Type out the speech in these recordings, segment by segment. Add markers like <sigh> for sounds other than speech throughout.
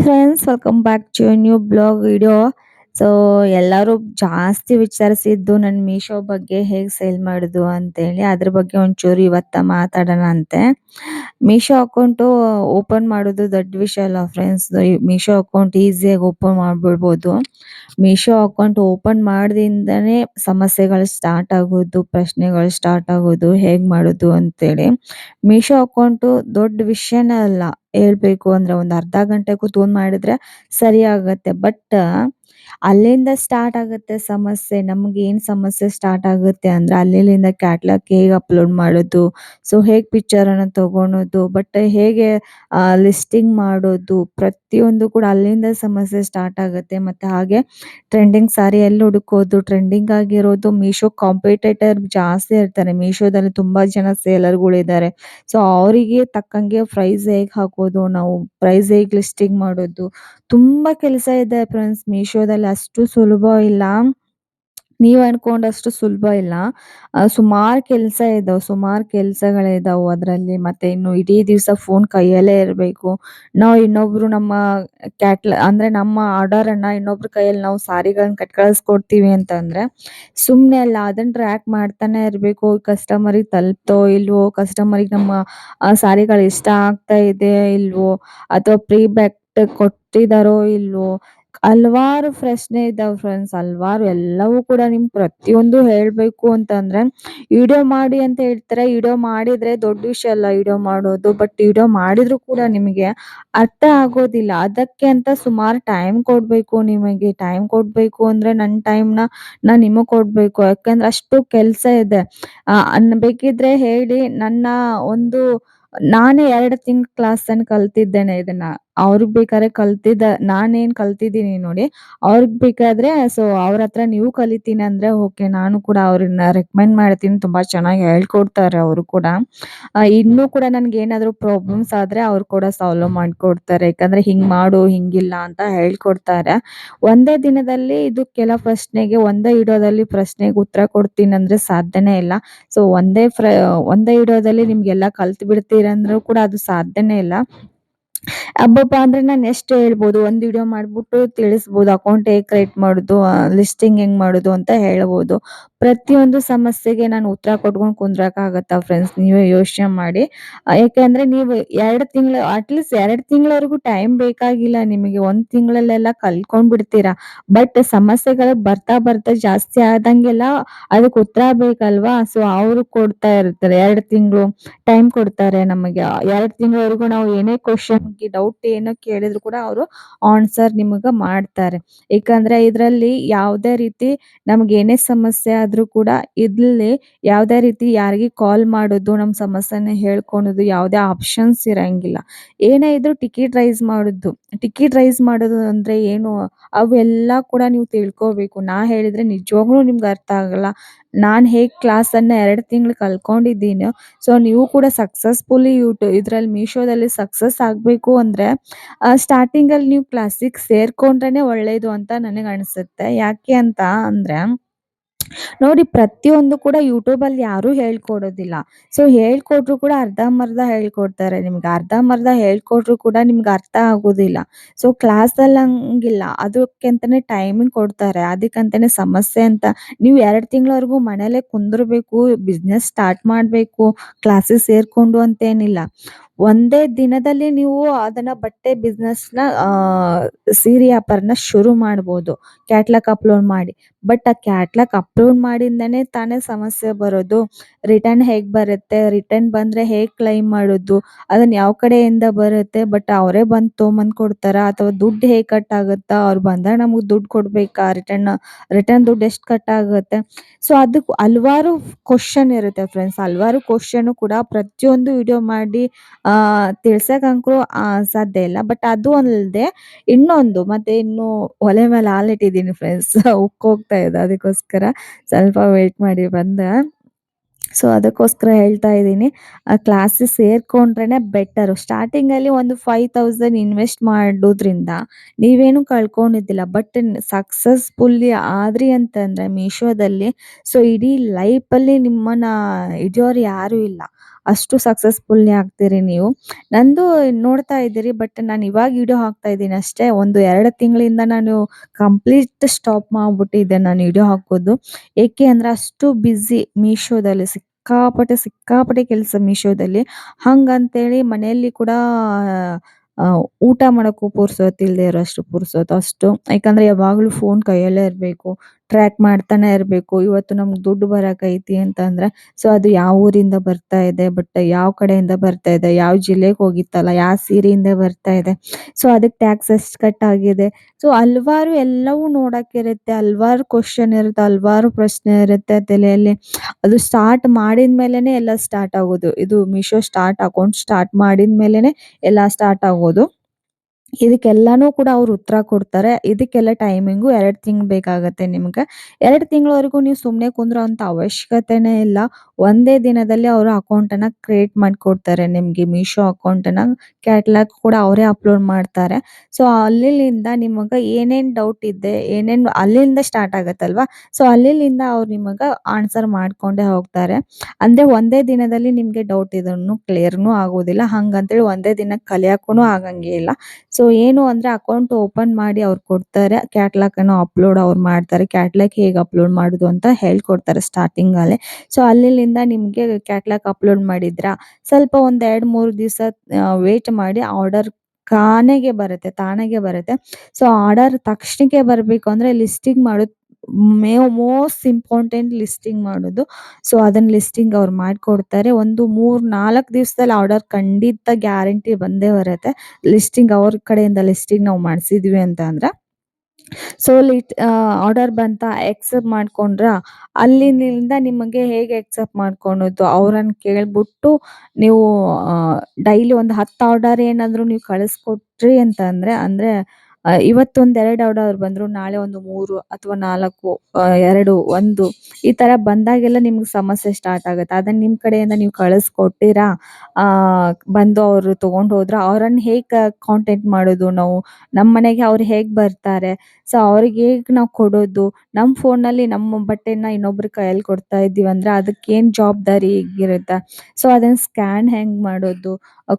Hi friends welcome back to new blog video so ಎಲ್ಲರೂ ಜಾಸ್ತಿ ವಿಚಾರಿಸಿದ್ದು ನನ್ನ ಮೀಶೋ ಬಗ್ಗೆ ಹೇಗೆ ಸೇಲ್ ಮಾಡೋದು ಅಂತೇಳಿ ಅದ್ರ ಬಗ್ಗೆ ಒಂಚೂರು ಇವತ್ತ ಮಾತಾಡೋಣ ಅಂತೆ. ಮೀಶೋ ಅಕೌಂಟು ಓಪನ್ ಮಾಡೋದು ದೊಡ್ಡ ವಿಷಯ ಅಲ್ಲ ಫ್ರೆಂಡ್ಸ್ ಮೀಶೋ ಅಕೌಂಟ್ ಈಸಿಯಾಗಿ ಓಪನ್ ಮಾಡ್ಬಿಡ್ಬೋದು. ಮೀಶೋ ಅಕೌಂಟ್ ಓಪನ್ ಮಾಡ್ದಿಂದನೇ ಸಮಸ್ಯೆಗಳು ಸ್ಟಾರ್ಟ್ ಆಗೋದು, ಪ್ರಶ್ನೆಗಳು ಸ್ಟಾರ್ಟ್ ಆಗೋದು, ಹೇಗೆ ಮಾಡೋದು ಅಂತೇಳಿ. ಮೀಶೋ ಅಕೌಂಟು ದೊಡ್ಡ ವಿಷಯನೇ ಅಲ್ಲ. ಹೇಳ್ಬೇಕು ಅಂದ್ರೆ ಒಂದು ಅರ್ಧ ಗಂಟೆ ಕೂತ್ಕೊಂಡು ಮಾಡಿದ್ರೆ ಸರಿ ಆಗತ್ತೆ. ಬಟ್ ಅಲ್ಲಿಂದ ಸ್ಟಾರ್ಟ್ ಆಗುತ್ತೆ ಸಮಸ್ಯೆ. ನಮ್ಗೆ ಏನ್ ಸಮಸ್ಯೆ ಸ್ಟಾರ್ಟ್ ಆಗುತ್ತೆ ಅಂದ್ರೆ ಅಲ್ಲಿಂದ ಕ್ಯಾಟ್ಲಾಗ್ ಹೇಗೆ ಅಪ್ಲೋಡ್ ಮಾಡೋದು ಸೊ ಹೇಗೆ ಅನ್ನ ತಗೊಳೋದು ಬಟ್ ಹೇಗೆ ಲಿಸ್ಟಿಂಗ್ ಮಾಡೋದು, ಪ್ರತಿಯೊಂದು ಕೂಡ ಅಲ್ಲಿಂದ ಸಮಸ್ಯೆ ಸ್ಟಾರ್ಟ್ ಆಗುತ್ತೆ. ಮತ್ತೆ ಹಾಗೆ ಟ್ರೆಂಡಿಂಗ್ ಸಾರಿ ಎಲ್ಲಿ ಹುಡುಕೋದು ಟ್ರೆಂಡಿಂಗ್ ಆಗಿರೋದು ಮೀಶೋ ಕಾಂಪಿಟೇಟರ್ ಜಾಸ್ತಿ ಇರ್ತಾರೆ. ಮೀಶೋದಲ್ಲಿ ತುಂಬಾ ಜನ ಸೇಲರ್ಗಳು ಇದ್ದಾರೆ. ಸೊ ಅವರಿಗೆ ತಕ್ಕಂಗೆ ಪ್ರೈಸ್ ಹೇಗ್ ಹಾಕೋದು, ನಾವು ಪ್ರೈಸ್ ಹೇಗ್ ಲಿಸ್ಟಿಂಗ್ ಮಾಡೋದು, ತುಂಬಾ ಕೆಲಸ ಇದೆ ಫ್ರೆಂಡ್ಸ್ ಮೀಶೋದಲ್ಲಿ ಅಷ್ಟು ಸುಲಭ ಇಲ್ಲ. ನೀವ್ ಅನ್ಕೊಂಡಷ್ಟು ಸುಲಭ ಇಲ್ಲ. ಸುಮಾರು ಕೆಲಸ ಇದಾವೆ, ಸುಮಾರು ಕೆಲಸಗಳಿದಾವೆ ಅದರಲ್ಲಿ. ಮತ್ತೆ ಇನ್ನು ಇಡೀ ದಿವಸ ಫೋನ್ ಕೈಯಲ್ಲೇ ಇರಬೇಕು. ನಾವು ಇನ್ನೊಬ್ರು ನಮ್ಮ ಕ್ಯಾಟ್ಲ, ಅಂದ್ರೆ ನಮ್ಮ ಆರ್ಡರ್ ಅನ್ನ ಇನ್ನೊಬ್ರ ಕೈಯಲ್ಲಿ ನಾವು ಸಾರಿಗಳನ್ನ ಕಟ್ ಕಳಿಸ್ಕೊಡ್ತೀವಿ ಅಂತಂದ್ರೆ, ಸುಮ್ನೆ ಅಲ್ಲ ಅದನ್ನ ಟ್ರ್ಯಾಕ್ ಮಾಡ್ತಾನೆ ಇರಬೇಕು. ಕಸ್ಟಮರಿಗೆ ತಲುಪ್ತೋ ಇಲ್ವೋ, ಕಸ್ಟಮರಿಗೆ ನಮ್ಮ ಆ ಸಾರಿಗಳು ಇಷ್ಟ ಆಗ್ತಾ ಇದೆ ಇಲ್ವೋ, ಅಥವಾ ಪ್ರೀ ಬ್ಯಾಕ್ ಕೊಟ್ಟಿದಾರೋ ಇಲ್ವೋ ಹಲವಾರು ಪ್ರಶ್ನೆ ಇದ್ದಾವೆ ಫ್ರೆಂಡ್ಸ್ ಹಲವಾರು ಎಲ್ಲವೂ ಕೂಡ ನಿಮ್ ಪ್ರತಿಯೊಂದು ಹೇಳಬೇಕು ಅಂತಂದ್ರೆ ವಿಡಿಯೋ ಮಾಡಿ ಅಂತ ಹೇಳ್ತಾರೆ. ವಿಡಿಯೋ ಮಾಡಿದ್ರೆ ದೊಡ್ಡ ವಿಷಯ ಅಲ್ಲ ವಿಡಿಯೋ ಮಾಡೋದು. ಬಟ್ ವಿಡಿಯೋ ಮಾಡಿದ್ರು ಕೂಡ ನಿಮಗೆ ಅರ್ಥ ಆಗೋದಿಲ್ಲ. ಅದಕ್ಕೆ ಅಂತ ಸುಮಾರು ಟೈಮ್ ಕೊಡ್ಬೇಕು ನಿಮಗೆ. ಟೈಮ್ ಕೊಡ್ಬೇಕು ಅಂದ್ರೆ ನನ್ನ ಟೈಮ್ನ ನಿಮಗೆ ನಿಮಗ್ ಕೊಡ್ಬೇಕು. ಯಾಕಂದ್ರೆ ಅಷ್ಟು ಕೆಲಸ ಇದೆ. ಬೇಕಿದ್ರೆ ಹೇಳಿ ನನ್ನ ಒಂದು, ನಾನೇ ಎರಡು ತಿಂಗ್ಳು ಕ್ಲಾಸ್ ಅನ್ನು ಕಲ್ತಿದ್ದೇನೆ ಇದನ್ನ. ಅವ್ರಿಗೆ ಬೇಕಾದ್ರೆ ಕಲ್ತಿದ್ದ, ನಾನೇನ್ ಕಲ್ತಿದ್ದೀನಿ ನೋಡಿ. ಅವ್ರಿಗೆ ಬೇಕಾದ್ರೆ ಸೊ ಅವ್ರ ಹತ್ರ ನೀವು ಕಲಿತೀನಿ ಅಂದ್ರೆ ಓಕೆ ನಾನು ಕೂಡ ಅವ್ರನ್ನ ರೆಕಮೆಂಡ್ ಮಾಡ್ತೀನಿ. ತುಂಬಾ ಚೆನ್ನಾಗಿ ಹೇಳ್ಕೊಡ್ತಾರೆ ಅವರು ಕೂಡ. ಇನ್ನೂ ಕೂಡ ನನ್ಗೆ ಏನಾದ್ರು ಪ್ರಾಬ್ಲಮ್ಸ್ ಆದ್ರೆ ಅವ್ರು ಕೂಡ ಸಾಲ್ವ್ ಮಾಡ್ಕೊಡ್ತಾರೆ. ಯಾಕಂದ್ರೆ ಹಿಂಗ್ ಮಾಡು, ಹಿಂಗಿಲ್ಲ ಅಂತ ಹೇಳ್ಕೊಡ್ತಾರೆ. ಒಂದೇ ದಿನದಲ್ಲಿ ಇದು ಕೆಲ ಪ್ರಶ್ನೆಗೆ, ಒಂದೇ ಇಡೋದಲ್ಲಿ ಪ್ರಶ್ನೆಗೆ ಉತ್ತರ ಕೊಡ್ತೀನಿ ಅಂದ್ರೆ ಸಾಧ್ಯನೇ ಇಲ್ಲ. ಸೊ ಒಂದೇ ಫ್ರ ಒಂದೇ ಇಡೋದಲ್ಲಿ ನಿಮ್ಗೆಲ್ಲ ಕಲ್ತ್ ಬಿಡ್ತೀರಂದ್ರೂ ಕೂಡ ಅದು ಸಾಧ್ಯನೇ ಇಲ್ಲ. ಅಬ್ಬಬ್ಬಾ ಅಂದ್ರೆ ನಾನು ಎಷ್ಟು ಹೇಳ್ಬೋದು, ಒಂದು ವಿಡಿಯೋ ಮಾಡ್ಬಿಟ್ಟು ತಿಳಿಸ್ಬೋದು ಅಕೌಂಟ್ ಹೇಗೆ ಕ್ರಿಯೇಟ್ ಮಾಡೋದು ಲಿಸ್ಟಿಂಗ್ ಹೆಂಗ್ ಮಾಡೋದು ಅಂತ ಹೇಳ್ಬೋದು. ಪ್ರತಿಯೊಂದು ಸಮಸ್ಯೆಗೆ ನಾನು ಉತ್ತರ ಕೊಟ್ಕೊಂಡು ಕುಂದ್ರಾಕ ಆಗತ್ತಾ ಫ್ರೆಂಡ್ಸ್ ನೀವೇ ಯೋಚನೆ ಮಾಡಿ. ಯಾಕೆಂದ್ರೆ ನೀವು ಎರಡು ತಿಂಗಳು ಅಟ್ಲೀಸ್ಟ್ ಎರಡು ತಿಂಗಳವರೆಗೂ ಟೈಮ್ ಬೇಕಾಗಿಲ್ಲ ನಿಮಗೆ. ಒಂದ್ ತಿಂಗಳಲ್ಲೆಲ್ಲ ಕಲ್ಕೊಂಡ್ ಬಿಡ್ತೀರಾ ಬಟ್ ಸಮಸ್ಯೆಗಳು ಬರ್ತಾ ಬರ್ತಾ ಜಾಸ್ತಿ ಆದಂಗೆಲ್ಲ ಅದಕ್ಕೆ ಉತ್ತರ ಬೇಕಲ್ವಾ? ಸೊ ಅವ್ರು ಕೊಡ್ತಾ ಇರ್ತಾರೆ. ಎರಡು ತಿಂಗಳು ಟೈಮ್ ಕೊಡ್ತಾರೆ ನಮಗೆ. ಎರಡು ತಿಂಗಳವರೆಗೂ ನಾವು ಏನೇ ಕ್ವಶನ್ ಡೌಟ್ ಏನೋ ಕೇಳಿದ್ರು ಕೂಡ ಅವರು ಆನ್ಸರ್ ನಿಮಗೆ ಮಾಡ್ತಾರೆ. ಯಾಕಂದ್ರೆ ಇದರಲ್ಲಿ ಯಾವುದೇ ರೀತಿ ನಮ್ಗೆ ಏನೇ ಸಮಸ್ಯೆ ಆದ್ರೂ ಕೂಡ ಇಲ್ಲಿ ಯಾವುದೇ ರೀತಿ ಯಾರಿಗೆ ಕಾಲ್ ಮಾಡೋದು ನಮ್ಮ ಸಮಸ್ಯೆನ ಹೇಳ್ಕೊಳೋದು ಯಾವುದೇ ಆಪ್ಷನ್ಸ್ ಇರಂಗಿಲ್ಲ. ಏನೇ ಇದ್ರು ಟಿಕೆಟ್ ರೈಸ್ ಮಾಡೋದು. ಟಿಕೆಟ್ ರೈಸ್ ಮಾಡೋದು ಅಂದ್ರೆ ಏನು? ಅವೆಲ್ಲ ಕೂಡ ನೀವು ತಿಳ್ಕೋಬೇಕು. ನಾ ಹೇಳಿದ್ರೆ ನಿಜವಾಗ್ಲೂ ನಿಮ್ಗೆ ಅರ್ಥ ಆಗಲ್ಲ. ನಾನ್ ಹೇಗ್ ಕ್ಲಾಸ್ ಅನ್ನ ಎರಡು ತಿಂಗಳು ಕಲ್ಕೊಂಡಿದ್ದೀನಿ. ಸೊ ನೀವು ಕೂಡ ಸಕ್ಸಸ್ಫುಲಿ ಯೂಟ್ಯೂಬ್ ಇದ್ರಲ್ಲಿ ಮೀಶೋದಲ್ಲಿ ಸಕ್ಸಸ್ ಆಗ್ಬೇಕು ಅಂದ್ರೆ ಸ್ಟಾರ್ಟಿಂಗ್ ಅಲ್ಲಿ ನೀವು ಕ್ಲಾಸಿಗೆ ಸೇರ್ಕೊಂಡ್ರೇನೆ ಒಳ್ಳೇದು ಅಂತ ನನಗೆ ಅನಿಸುತ್ತೆ. ಯಾಕೆ ಅಂತ ಅಂದ್ರೆ, ನೋಡಿ ಪ್ರತಿಯೊಂದು ಕೂಡ ಯೂಟ್ಯೂಬ್ ಅಲ್ಲಿ ಯಾರು ಹೇಳ್ಕೊಡೋದಿಲ್ಲ. ಸೊ ಹೇಳ್ಕೊಟ್ರು ಕೂಡ ಅರ್ಧಂಬರ್ಧ ಹೇಳ್ಕೊಡ್ತಾರೆ ನಿಮ್ಗೆ. ಅರ್ಧಂಬರ್ಧ ಹೇಳ್ಕೊಟ್ರು ಕೂಡ ನಿಮ್ಗೆ ಅರ್ಥ ಆಗೋದಿಲ್ಲ. ಸೊ ಕ್ಲಾಸ್ ಅಲ್ಲಿ ಹಂಗಿಲ್ಲ. ಅದಕ್ಕೆ ಅಂತಾನೆ ಟೈಮಿಂಗ್ ಕೊಡ್ತಾರೆ. ಅದಕ್ಕಂತಾನೆ ಸಮಸ್ಯೆ ಅಂತ. ನೀವು ಎರಡು ತಿಂಗಳವರೆಗೂ ಮನೇಲೆ ಕುಂದಿರ್ಬೇಕು ಬಿಸ್ನೆಸ್ ಸ್ಟಾರ್ಟ್ ಮಾಡ್ಬೇಕು ಕ್ಲಾಸಿಗೆ ಸೇರ್ಕೊಂಡು ಅಂತೇನಿಲ್ಲ. ಒಂದೇ ದಿನದಲ್ಲಿ ನೀವು ಅದನ್ನ ಬಟ್ಟೆ ಬಿಸ್ನೆಸ್ನ ಸೀರೆ ವ್ಯಾಪಾರನ ಶುರು ಮಾಡ್ಬೋದು. ಕ್ಯಾಟ್ಲಾಗ್ ಅಪ್ಲೋಡ್ ಮಾಡಿ. ಬಟ್ ಆ ಕ್ಯಾಟ್ಲಾಗ್ ಅಪ್ಲೋಡ್ ಮಾಡಿಂದನೇ ತಾನೇ ಸಮಸ್ಯೆ ಬರೋದು. ರಿಟರ್ನ್ ಹೇಗ್ ಬರುತ್ತೆ? ರಿಟರ್ನ್ ಬಂದ್ರೆ ಹೇಗ್ ಕ್ಲೈಮ್ ಮಾಡೋದು? ಅದನ್ನ ಯಾವ ಕಡೆಯಿಂದ ಬರುತ್ತೆ? ಬಟ್ ಅವರೇ ಬಂದು ತೊಂಬಂದ್ ಕೊಡ್ತಾರ? ಅಥವಾ ದುಡ್ಡು ಹೇಗ್ ಕಟ್ ಆಗುತ್ತಾ? ಅವ್ರು ಬಂದಾಗ ನಮಗ್ ದುಡ್ಡು ಕೊಡ್ಬೇಕಾ? ರಿಟರ್ನ್ ರಿಟರ್ನ್ ದುಡ್ಡು ಎಷ್ಟು ಕಟ್ ಆಗುತ್ತೆ? ಸೊ ಅದಕ್ಕೆ ಹಲವಾರು ಕ್ವಶನ್ ಇರುತ್ತೆ ಫ್ರೆಂಡ್ಸ್ ಹಲವಾರು ಕ್ವಶನ್ ಕೂಡ ಪ್ರತಿಯೊಂದು ವಿಡಿಯೋ ಮಾಡಿ ಆ ತಿಳ್ಸಕ್ ಆ, ಸಾಧ್ಯ ಇಲ್ಲ. ಬಟ್ ಅದು ಅಲ್ಲದೆ ಇನ್ನೊಂದು, ಮತ್ತೆ ಇನ್ನು ಒಲೆ ಮೇಲೆ ಹಾಲಿಟ್ಟಿದ್ದೀನಿ ಫ್ರೆಂಡ್ಸ್ <laughs> ಉಕ್ಕೋಗ್ತಾ ಇದೆ, ಅದಕ್ಕೋಸ್ಕರ ಸ್ವಲ್ಪ ವೆಯ್ಟ್ ಮಾಡಿ ಬಂದೆ. ಸೊ ಅದಕ್ಕೋಸ್ಕರ ಹೇಳ್ತಾ ಇದ್ದೀನಿ ಕ್ಲಾಸಸ್ ಸೇರ್ಕೊಂಡ್ರೇ ಬೆಟರು ಸ್ಟಾರ್ಟಿಂಗಲ್ಲಿ ಒಂದು ಫೈವ್ ತೌಸಂಡ್ ಇನ್ವೆಸ್ಟ್ ಮಾಡೋದ್ರಿಂದ ನೀವೇನು ಕಳ್ಕೊಂಡಿದ್ದಿಲ್ಲ. ಬಟ್ ಸಕ್ಸಸ್ಫುಲ್ಲಿ ಆದ್ರಿ ಅಂತಂದರೆ ಮೀಶೋದಲ್ಲಿ ಸೊ ಇಡೀ ಲೈಫಲ್ಲಿ ನಿಮ್ಮನ್ನು ಹಿಡಿಯೋರು ಯಾರೂ ಇಲ್ಲ. ಅಷ್ಟು ಸಕ್ಸಸ್ಫುಲ್ ಆಗ್ತೀರಿ ನೀವು. ನಂದು ನೋಡ್ತಾ ಇದ್ದೀರಿ ಬಟ್ ನಾನು ಇವಾಗ ವಿಡಿಯೋ ಹಾಕ್ತಾ ಇದ್ದೀನಿ ಅಷ್ಟೇ. ಒಂದು ಎರಡು ತಿಂಗಳಿಂದ ನಾನು ಕಂಪ್ಲೀಟ್ ಸ್ಟಾಪ್ ಮಾಡ್ಬಿಟ್ಟಿದ್ದೆ ನಾನು ವಿಡಿಯೋ ಹಾಕೋದು. ಏಕೆ ಅಂದ್ರೆ ಅಷ್ಟು ಬ್ಯುಸಿ ಮೀಶೋದಲ್ಲಿ, ಸಿಕ್ಕಾಪಟ್ಟೆ ಸಿಕ್ಕಾಪಟ್ಟೆ ಕೆಲಸ ಮೀಶೋದಲ್ಲಿ. ಹಂಗಂತೇಳಿ ಮನೆಯಲ್ಲಿ ಕೂಡ ಊಟ ಮಾಡಕ್ಕೂ ಪುರ್ಸೊತ್ತಿಲ್ದೆ ಇರೋಷ್ಟು ಪುರ್ಸೊತ್ತು ಅಷ್ಟು. ಯಾಕಂದ್ರೆ ಯಾವಾಗ್ಲೂ ಫೋನ್ ಕೈಯಲ್ಲೇ ಇರಬೇಕು. ಟ್ರ್ಯಾಕ್ ಮಾಡ್ತಾನೆ ಇರಬೇಕು. ಇವತ್ತು ನಮ್ಗೆ ದುಡ್ಡು ಬರಕೈತಿ ಅಂತಂದ್ರೆ ಸೊ ಅದು ಯಾವ ಊರಿಂದ ಬರ್ತಾ ಇದೆ ಬಟ್ ಯಾವ ಕಡೆಯಿಂದ ಬರ್ತಾ ಇದೆ, ಯಾವ ಜಿಲ್ಲೆಗೆ ಹೋಗಿತ್ತಲ್ಲ, ಯಾವ ಸೀರೆಯಿಂದ ಬರ್ತಾ ಇದೆ ಸೊ ಅದಕ್ಕೆ ಟ್ಯಾಕ್ಸ್ ಎಷ್ಟು ಕಟ್ ಆಗಿದೆ. ಸೊ ಹಲ್ವಾರು ಎಲ್ಲವೂ ನೋಡಕ್ಕಿರುತ್ತೆ ಹಲ್ವಾರು ಕ್ವಶನ್ ಇರುತ್ತೆ, ಹಲ್ವಾರು ಪ್ರಶ್ನೆ ಇರುತ್ತೆ ತಲೆಯಲ್ಲಿ. ಅದು ಸ್ಟಾರ್ಟ್ ಮಾಡಿದ ಮೇಲೆನೆ ಎಲ್ಲ ಸ್ಟಾರ್ಟ್ ಆಗೋದು. ಇದು ಮೀಶೋ ಸ್ಟಾರ್ಟ್ ಅಕೌಂಟ್ ಸ್ಟಾರ್ಟ್ ಮಾಡಿದ ಮೇಲೆನೆ ಎಲ್ಲ ಸ್ಟಾರ್ಟ್ ಆಗೋದು. ಇದಕ್ಕೆಲ್ಲಾನು ಕೂಡ ಅವ್ರು ಉತ್ತರ ಕೊಡ್ತಾರೆ. ಇದಕ್ಕೆಲ್ಲ ಟೈಮಿಂಗು ಎರಡು ತಿಂಗ್ಳು ಬೇಕಾಗತ್ತೆ ನಿಮ್ಗೆ. ಎರಡು ತಿಂಗಳವರೆಗೂ ನೀವು ಸುಮ್ಮನೆ ಕುಂದ್ರೋ ಅಂತ ಅವಶ್ಯಕತೆನೇ ಇಲ್ಲ. ಒಂದೇ ದಿನದಲ್ಲಿ ಅವರು ಅಕೌಂಟನ್ನು ಕ್ರಿಯೇಟ್ ಮಾಡಿಕೊಡ್ತಾರೆ ನಿಮಗೆ. ಮೀಶೋ ಅಕೌಂಟನ್ನು ಕ್ಯಾಟ್ಲಾಗ್ ಕೂಡ ಅವರೇ ಅಪ್ಲೋಡ್ ಮಾಡ್ತಾರೆ. ಸೊ ಅಲ್ಲಿಂದ ನಿಮಗೆ ಏನೇನು ಡೌಟ್ ಇದೆ, ಏನೇನು ಅಲ್ಲಿಂದ ಸ್ಟಾರ್ಟ್ ಆಗತ್ತಲ್ವಾ? ಸೊ ಅಲ್ಲಿಂದ ಅವ್ರು ನಿಮಗೆ ಆನ್ಸರ್ ಮಾಡ್ಕೊಂಡೇ ಹೋಗ್ತಾರೆ. ಅಂದ್ರೆ ಒಂದೇ ದಿನದಲ್ಲಿ ನಿಮಗೆ ಡೌಟ್ ಇದನ್ನು ಕ್ಲಿಯರ್ನು ಆಗೋದಿಲ್ಲ. ಹಂಗಂತೇಳಿ ಒಂದೇ ದಿನ ಕಲಿಯಕ್ಕೂ ಆಗಂಗೇ ಇಲ್ಲ. ಸೊ ಏನು ಅಂದ್ರೆ ಅಕೌಂಟ್ ಓಪನ್ ಮಾಡಿ ಅವ್ರು ಕೊಡ್ತಾರೆ. ಕ್ಯಾಟ್ಲಾಕ್ ಅನ್ನು ಅಪ್ಲೋಡ್ ಅವ್ರು ಮಾಡ್ತಾರೆ. ಕ್ಯಾಟ್ಲಾಕ್ ಹೇಗೆ ಅಪ್ಲೋಡ್ ಮಾಡುದು ಅಂತ ಹೇಳ್ಕೊಡ್ತಾರೆ ಸ್ಟಾರ್ಟಿಂಗ್ ಅಲ್ಲಿ. ಸೊ ಅಲ್ಲಿಂದ ನಿಮ್ಗೆ ಕ್ಯಾಟ್ಲಾಕ್ ಅಪ್ಲೋಡ್ ಮಾಡಿದ್ರ? ಸ್ವಲ್ಪ ಒಂದ್ ಎರಡ್ ಮೂರ್ ದಿವಸ ವೇಟ್ ಮಾಡಿ ಆರ್ಡರ್ ಕಾನೆಗೆ ಬರುತ್ತೆ, ತಾನಾಗೆ ಬರುತ್ತೆ. ಸೊ ಆರ್ಡರ್ ತಕ್ಷಣಕ್ಕೆ ಬರಬೇಕು ಅಂದ್ರೆ ಲಿಸ್ಟಿಂಗ್ ಮಾಡೋದು ಮೇ ಮೋಸ್ಟ್ ಇಂಪಾರ್ಟೆಂಟ್ ಲಿಸ್ಟಿಂಗ್ ಮಾಡೋದು. ಸೊ ಅದನ್ನ ಲಿಸ್ಟಿಂಗ್ ಅವ್ರು ಮಾಡ್ಕೊಡ್ತಾರೆ. ಒಂದು ಮೂರ್ ನಾಲ್ಕು ದಿವಸದಲ್ಲಿ ಆರ್ಡರ್ ಖಂಡಿತ ಗ್ಯಾರಂಟಿ ಬಂದೇ ಬರುತ್ತೆ. ಲಿಸ್ಟಿಂಗ್ ಅವ್ರ ಕಡೆಯಿಂದ ಲಿಸ್ಟಿಂಗ್ ನಾವು ಮಾಡಿಸಿದ್ವಿ ಅಂತ ಅಂದ್ರೆ. ಸೊ ಲಿಟ್ ಆರ್ಡರ್ ಬಂತ ಎಕ್ಸೆಪ್ಟ್ ಮಾಡ್ಕೊಂಡ್ರ ಅಲ್ಲಿಂದ ನಿಮಗೆ ಹೇಗೆ ಎಕ್ಸೆಪ್ಟ್ ಮಾಡ್ಕೊಳೋದು ಅವ್ರನ್ನ ಕೇಳ್ಬಿಟ್ಟು ನೀವು ಡೈಲಿ ಒಂದು ಹತ್ತು ಆರ್ಡರ್ ಏನಾದ್ರು ನೀವು ಕಳಿಸ್ಕೊಟ್ರಿ ಅಂತ ಅಂದ್ರೆ ಇವತ್ತೊಂದ್ ಎರಡು ಆರ್ಡರ್ ಬಂದ್ರು, ನಾಳೆ ಒಂದು ಮೂರು ಅಥವಾ ನಾಲ್ಕು ಎರಡು, ಒಂದು. ಈ ತರ ಬಂದಾಗೆಲ್ಲ ನಿಮ್ಗೆ ಸಮಸ್ಯೆ ಸ್ಟಾರ್ಟ್ ಆಗುತ್ತೆ. ಅದನ್ನ ನಿಮ್ ಕಡೆಯಿಂದ ನೀವು ಕಳಿಸ್ಕೊಟ್ಟಿರಾ? ಬಂದು ಅವರು ತಗೊಂಡ್ ಹೋದ್ರ ಅವ್ರನ್ನ ಹೇಗ್ ಕಾಂಟ್ಯಾಕ್ಟ್ ಮಾಡೋದು ನಾವು? ನಮ್ ಮನೆಗೆ ಅವ್ರು ಹೇಗ್ ಬರ್ತಾರೆ? ಸೊ ಅವ್ರಿಗೆ ಹೇಗ್ ನಾವು ಕೊಡೋದು? ಫೋನ್ನಲ್ಲಿ ನಮ್ಮ ಬಟ್ಟೆನ ಇನ್ನೊಬ್ರ ಕೈಯಲ್ಲಿ ಕೊಡ್ತಾ ಇದ್ದೀವಿ ಅಂದ್ರೆ ಅದಕ್ಕೆ ಏನ್ ಜವಾಬ್ದಾರಿ ಇರುತ್ತೆ ಸೊ ಅದನ್ನ ಸ್ಕ್ಯಾನ್ ಹೆಂಗ್ ಮಾಡೋದು?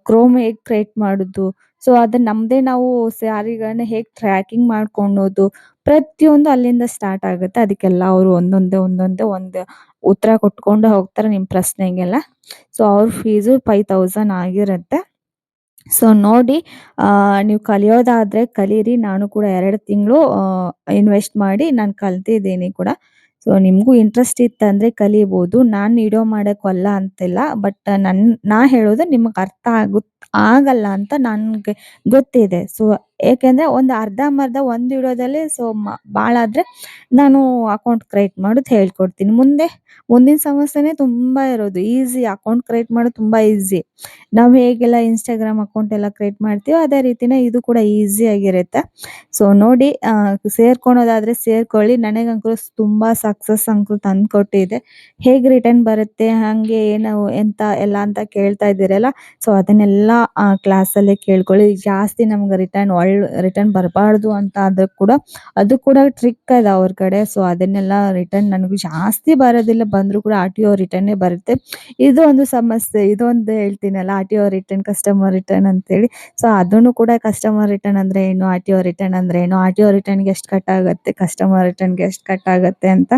ಕ್ರೋಮ್ ಹೇಗ್ ಕ್ರಿಯೇಟ್ ಮಾಡೋದು? ಸೊ ಅದನ್ನ ನಮ್ದೇ ನಾವು ಸ್ಯಾರಿಗಳನ್ನ ಹೇಗ್ ಟ್ರ್ಯಾಕಿಂಗ್ ಮಾಡ್ಕೊಳೋದು ಪ್ರತಿಯೊಂದು ಅಲ್ಲಿಂದ ಸ್ಟಾರ್ಟ್ ಆಗುತ್ತೆ. ಅದಕ್ಕೆಲ್ಲ ಅವರು ಒಂದೊಂದೇ ಒಂದೊಂದೇ, ಒಂದು ಉತ್ತರ ಕೊಟ್ಕೊಂಡು ಹೋಗ್ತಾರೆ ನಿಮ್ ಪ್ರಶ್ನೆಗೆಲ್ಲ. ಸೊ ಅವ್ರ ಫೀಸು ಫೈವ್ ತೌಸಂಡ್ ಆಗಿರುತ್ತೆ. ಸೊ ನೋಡಿ ನೀವು ಕಲಿಯೋದಾದ್ರೆ ಕಲೀರಿ. ನಾನು ಕೂಡ ಎರಡು ತಿಂಗಳು ಇನ್ವೆಸ್ಟ್ ಮಾಡಿ ನಾನು ಕಲ್ತಿದ್ದೀನಿ ಕೂಡ. ಸೊ ನಿಮಗೂ ಇಂಟ್ರೆಸ್ಟ್ ಇತ್ತಂದ್ರೆ ಕಲಿಬೋದು. ನಾನು ಇಡೋ ಮಾಡಕ್ ಅಲ್ಲ ಅಂತಿಲ್ಲ ಬಟ್ ನನ್, ನಾ ಹೇಳೋದು ನಿಮಗೆ ಅರ್ಥ ಆಗುತ್ ಆಗಲ್ಲ ಅಂತ ನನಗೆ ಗೊತ್ತಿದೆ. ಸೊ ಏಕೆಂದ್ರೆ ಒಂದು ಅರ್ಧಂಬರ್ಧ ಒಂದು ಇಡೋದಲ್ಲೇ ಸೊ ಭಾಳ ಆದ್ರೆ ನಾನು ಅಕೌಂಟ್ ಕ್ರಿಯೇಟ್ ಮಾಡೋದು ಹೇಳ್ಕೊಡ್ತೀನಿ. ಮುಂದೆ, ಮುಂದಿನ ಸಮಸ್ಯೆನೇ ತುಂಬಾ ಇರೋದು. ಈಸಿ ಅಕೌಂಟ್ ಕ್ರಿಯೇಟ್ ಮಾಡೋದು ತುಂಬಾ ಈಸಿ ನಾವು ಹೇಗೆಲ್ಲ ಇನ್ಸ್ಟಾಗ್ರಾಮ್ ಅಕೌಂಟ್ ಎಲ್ಲ ಕ್ರಿಯೇಟ್ ಮಾಡ್ತೀವೋ ಅದೇ ರೀತಿನೇ ಇದು ಕೂಡ ಈಸಿ ಆಗಿರುತ್ತೆ. ಸೊ ನೋಡಿ ಸೇರ್ಕೊಳೋದಾದ್ರೆ ಸೇರ್ಕೊಳ್ಳಿ. ನನಗಂಕರು ತುಂಬಾ ಸಕ್ಸಸ್ ಅಂಕೂ ತಂದ್ಕೊಟ್ಟಿದೆ. ಹೇಗ್ ರಿಟರ್ನ್ ಬರುತ್ತೆ, ಹಂಗೆ ಏನು, ಎಂತ ಎಲ್ಲ ಅಂತ ಕೇಳ್ತಾ ಇದ್ದೀರಲ್ಲ ಸೊ ಅದನ್ನೆಲ್ಲ ಕ್ಲಾಸಲ್ಲೇ ಕೇಳ್ಕೊಳ್ಳಿ. ಜಾಸ್ತಿ ನಮ್ಗೆ ರಿಟರ್ನ್ ಒಳ್ ರಿಟರ್ನ್ ಬರಬಾರ್ದು ಅಂತ ಆದ್ರೆ ಕೂಡ ಅದು ಕೂಡ ಟ್ರಿಕ್ ಅದ ಅವ್ರ ಕಡೆ. ಸೊ ಅದನ್ನೆಲ್ಲ ರಿಟರ್ನ್ ನನಗೂ ಜಾಸ್ತಿ ಬರೋದಿಲ್ಲ. ಬಂದ್ರು ಕೂಡ ಆರ್ ಟಿ ಒ ರಿಟರ್ನೇ ಬರುತ್ತೆ. ಇದು ಒಂದು ಸಮಸ್ಯೆ. ಇದೊಂದು ಹೇಳ್ತೀನಲ್ಲ R T O return customer return ಅಂತೇಳಿ. ಸೊ ಅದನ್ನು ಕೂಡ ಕಸ್ಟಮರ್ ರಿಟರ್ನ್ ಅಂದ್ರೆ ಏನು? ಆರ್ ಟಿ ಒ ರಿಟರ್ನ್ ಅಂದ್ರೆ ಏನು? ಆರ್ ಟಿ ಒ ರಿಟರ್ನ್ಗೆ ಎಷ್ಟು ಕಟ್ ಆಗುತ್ತೆ? ಕಸ್ಟಮರ್ ರಿಟರ್ನ್ಗೆ ಎಷ್ಟು ಕಟ್ ಆಗುತ್ತೆ ಅಂತ.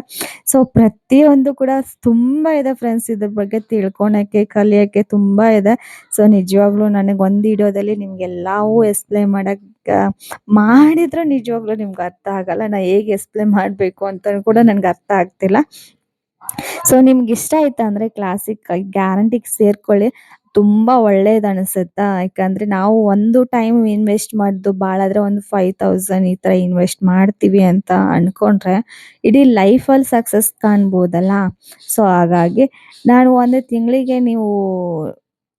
ಸೊ ಪ್ರತಿಯೊಂದು ಕೂಡ ತುಂಬಾ ಇದೆ ಫ್ರೆಂಡ್ಸ್ ಇದ್ರ ಬಗ್ಗೆ ತಿಳ್ಕೊಳಕ್ಕೆ ಕಲಿಯಕ್ಕೆ ತುಂಬಾ ಇದೆ. ಸೊ ನಿಜವಾಗ್ಲೂ ನನಗೆ ಒಂದು ವಿಡಿಯೋದಲ್ಲಿ ನಿಮ್ಗೆಲ್ಲವೂ ಎಕ್ಸ್ಪ್ಲೈನ್ ಮಾಡಕ್ ಆ, ಮಾಡಿದ್ರು ನಿಜವಾಗ್ಲೂ ನಿಮ್ಗೆ ಅರ್ಥ ಆಗಲ್ಲ, ನಾ ಹೇಗೆ ಎಕ್ಸ್ಪ್ಲೇನ್ ಮಾಡಬೇಕು ಅಂತ ಕೂಡ ನನಗೆ ಅರ್ಥ ಆಗ್ತಿಲ್ಲ. ಸೊ ನಿಮ್ಗೆ ಇಷ್ಟ ಆಯ್ತಾ ಅಂದ್ರೆ ಕ್ಲಾಸಿಕ್ ಗ್ಯಾರಂಟಿಗೆ ಸೇರ್ಕೊಳ್ಳಿ, ತುಂಬಾ ಒಳ್ಳೇದು ಅನ್ಸುತ್ತಾ? ಯಾಕಂದ್ರೆ ನಾವು ಒಂದು ಟೈಮ್ ಇನ್ವೆಸ್ಟ್ ಮಾಡಿದ್ದು ಭಾಳ ಆದ್ರೆ ಒಂದು ಫೈವ್ ತೌಸಂಡ್ ಈ ತರ ಇನ್ವೆಸ್ಟ್ ಮಾಡ್ತೀವಿ ಅಂತ ಅನ್ಕೊಂಡ್ರೆ ಇಡೀ ಲೈಫಲ್ಲಿ ಸಕ್ಸಸ್ ಕಾಣ್ಬೋದಲ್ಲ? ಸೊ ಹಾಗಾಗಿ ನಾನು ಒಂದು ತಿಂಗಳಿಗೆ ನೀವು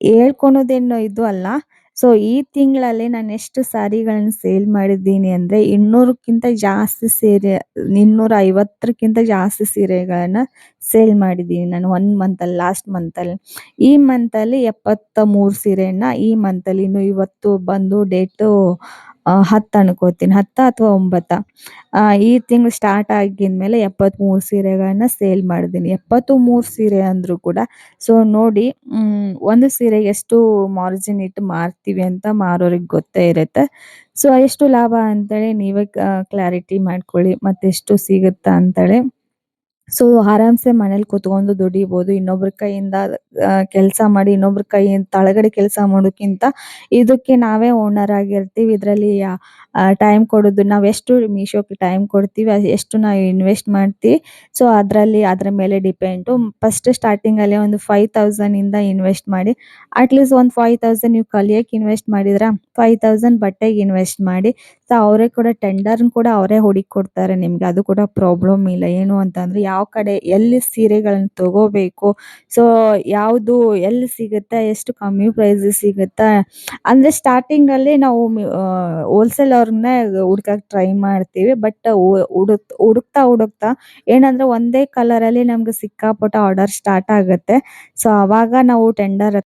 ಹೇಳ್ಕೊಳೋದೇನೋ ಇದು ಅಲ್ಲ ಸೊ ಈ ತಿಂಗಳಲ್ಲಿ ನಾನು ಎಷ್ಟು ಸಾರಿಗಳನ್ನ ಸೇಲ್ ಮಾಡಿದ್ದೀನಿ ಅಂದರೆ ಇನ್ನೂರಕ್ಕಿಂತ ಜಾಸ್ತಿ ಸೀರೆ ಇನ್ನೂರ ಐವತ್ತಕ್ಕಿಂತ ಜಾಸ್ತಿ ಸೀರೆಗಳನ್ನ ಸೇಲ್ ಮಾಡಿದ್ದೀನಿ ನಾನು ಒನ್ ಮಂತಲ್ಲಿ ಲಾಸ್ಟ್ ಮಂತಲ್ಲಿ ಈ ಮಂತಲ್ಲಿ ಎಪ್ಪತ್ತ ಮೂರು ಸೀರೆಯನ್ನು ಈ ಮಂತಲ್ಲಿ ಇನ್ನು ಇವತ್ತು ಬಂದು ಡೇಟು 10 ಅನ್ಕೋತೀನಿ 10 ಅಥವಾ 9 ಆಹ್, ಈ ತಿಂಗಳು ಸ್ಟಾರ್ಟ್ ಆಗಿದ್ಮೇಲೆ 73 ಸೀರೆಗಳನ್ನ ಸೇಲ್ ಮಾಡಿದ್ದೀನಿ. 73 ಸೀರೆ ಅಂದ್ರು ಕೂಡ ಸೊ ನೋಡಿ ಒಂದು ಸೀರೆ ಎಷ್ಟು ಮಾರ್ಜಿನ್ ಇಟ್ಟು ಮಾರ್ತೀವಿ ಅಂತ ಮಾರೋರಿಗೆ ಗೊತ್ತೇ ಇರುತ್ತೆ. ಸೊ ಎಷ್ಟು ಲಾಭ ಅಂತೇಳಿ ನೀವೇ ಕ್ಲಾರಿಟಿ ಮಾಡ್ಕೊಳ್ಳಿ ಮತ್ತೆಷ್ಟು ಸಿಗುತ್ತಾ ಅಂತೇಳಿ. ಸೊ ಆರಾಮ್ಸೆ ಮನೇಲಿ ಕುತ್ಕೊಂಡು ದುಡಿಬಹುದು ಇನ್ನೊಬ್ರ ಕೈಯಿಂದ ಕೆಲಸ ಮಾಡಿ ಇನ್ನೊಬ್ರ ಕೈ, ತಳಗಡೆ ಕೆಲಸ ಮಾಡೋಕ್ಕಿಂತ ಇದಕ್ಕೆ ನಾವೇ ಓನರ್ ಆಗಿರ್ತೀವಿ. ಇದರಲ್ಲಿ ಟೈಮ್ ಕೊಡೋದು, ನಾವು ಎಷ್ಟು ಮೀಶೋಗೆ ಟೈಮ್ ಕೊಡ್ತೀವಿ ಎಷ್ಟು ನಾವು ಇನ್ವೆಸ್ಟ್ ಮಾಡ್ತೀವಿ ಸೊ ಅದರಲ್ಲಿ, ಅದರ ಮೇಲೆ ಡಿಪೆಂಡು. ಫಸ್ಟ್ ಸ್ಟಾರ್ಟಿಂಗಲ್ಲೇ ಒಂದು 5000 ಇಂದ ಇನ್ವೆಸ್ಟ್ ಮಾಡಿ. ಅಟ್‌ಲೀಸ್ಟ್ ಒಂದು 5000 ನೀವು ಕಲಿಯಕ್ಕೆ ಇನ್ವೆಸ್ಟ್ ಮಾಡಿದ್ರೆ ಫೈವ್ ತೌಸಂಡ್ ಬಟ್ಟೆಗೆ ಇನ್ವೆಸ್ಟ್ ಮಾಡಿ. ಸೊ ಅವರೇ ಕೂಡ ಟೆಂಡರ್ ಕೂಡ ಅವರೇ ಹುಡುಕ್ಕೊಡ್ತಾರೆ ನಿಮ್ಗೆ. ಅದು ಕೂಡ ಪ್ರಾಬ್ಲಮ್ ಇಲ್ಲ. ಏನು ಅಂತಂದ್ರೆ ಯಾವ ಕಡೆ ಎಲ್ಲಿ ಸೀರೆಗಳನ್ನ ತಗೋಬೇಕು, ಸೊ ಯಾವುದು ಎಲ್ಲಿ ಸಿಗುತ್ತೆ, ಎಷ್ಟು ಕಮ್ಮಿ ಪ್ರೈಸ್ ಸಿಗುತ್ತೆ ಅಂದ್ರೆ ಸ್ಟಾರ್ಟಿಂಗ್ ಅಲ್ಲಿ ನಾವು ಹೋಲ್‌ಸೇಲ್ ಅವ್ರನ್ನ ಹುಡ್ಕಕ್ ಟ್ರೈ ಮಾಡ್ತೀವಿ. ಬಟ್ ಹುಡುಕ್ ಹುಡುಕ್ತಾ ಹುಡುಕ್ತಾ ಏನಂದ್ರೆ ಒಂದೇ ಕಲರ್ ಅಲ್ಲಿ ನಮ್ಗೆ ಸಿಕ್ಕಾಪಟ್ಟೆ ಆರ್ಡರ್ ಸ್ಟಾರ್ಟ್ ಆಗುತ್ತೆ. ಸೊ ಅವಾಗ ನಾವು ಟೆಂಡರ್